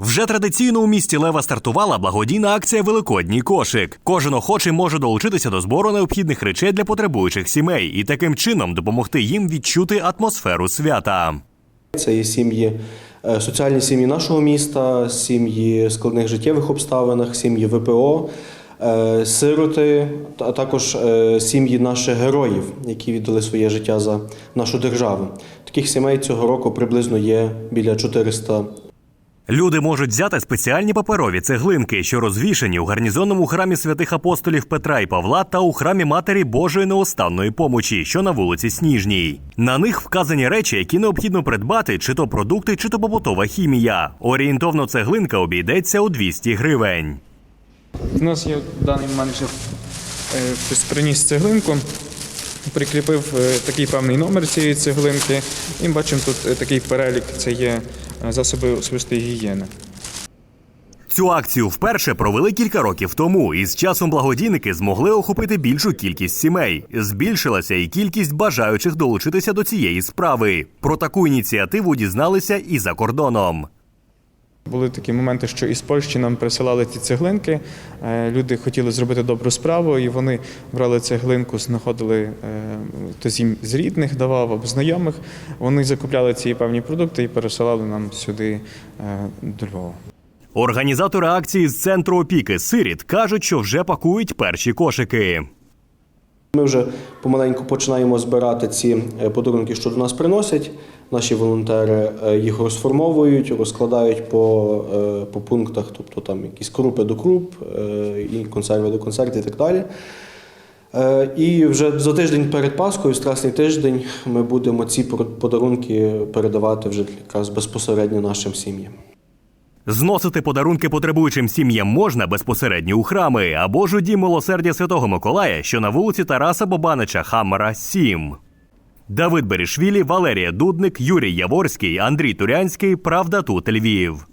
Вже традиційно у місті Лева стартувала благодійна акція Великодній кошик. Кожен охочий може долучитися до збору необхідних речей для потребуючих сімей і таким чином допомогти їм відчути атмосферу свята. Це є сім'ї, е, соціальні сім'ї нашого міста, сім'ї складних життєвих обставинах, сім'ї ВПО, е, сироти, а також е, сім'ї наших героїв, які віддали своє життя за нашу державу. Таких сімей цього року приблизно є біля 400 Люди можуть взяти спеціальні паперові цеглинки, що розвішені у гарнізонному храмі святих апостолів Петра і Павла та у храмі Матері Божої неостанної помочі, що на вулиці Сніжній. На них вказані речі, які необхідно придбати, чи то продукти, чи то побутова хімія. Орієнтовно цеглинка обійдеться у 200 гривень. У нас є в даний вже е, приніс цеглинку, прикріпив е, такий певний номер цієї цеглинки. І бачимо тут е, такий перелік, це є е, засоби особистої гігієни. Цю акцію вперше провели кілька років тому, і з часом благодійники змогли охопити більшу кількість сімей. Збільшилася і кількість бажаючих долучитися до цієї справи. Про таку ініціативу дізналися і за кордоном. Були такі моменти, що із Польщі нам присилали ці цеглинки. Е, Люди хотіли зробити добру справу, і вони брали цеглинку, знаходили е, хтось їм з рідних давав або знайомих. Вони закупляли ці певні продукти і пересилали нам сюди е, до Львова. Організатори акції з центру опіки Сиріт кажуть, що вже пакують перші кошики. Ми вже помаленьку починаємо збирати ці е, подарунки, що до нас приносять. Наші волонтери е, їх розформовують, розкладають по, е, по пунктах, тобто там якісь крупи до круп, і консерви до консервів і так далі. І вже за тиждень перед Пасхою, Страсний тиждень, ми будемо ці подарунки передавати вже якраз безпосередньо нашим сім'ям. Зносити подарунки потребуючим сім'ям можна безпосередньо у храми або ж у дім милосердя Святого Миколая, що на вулиці Тараса Бобанича Хаммера 7. Давид Берішвілі, Валерія Дудник, Юрій Яворський, Андрій Турянський. Правда тут Львів.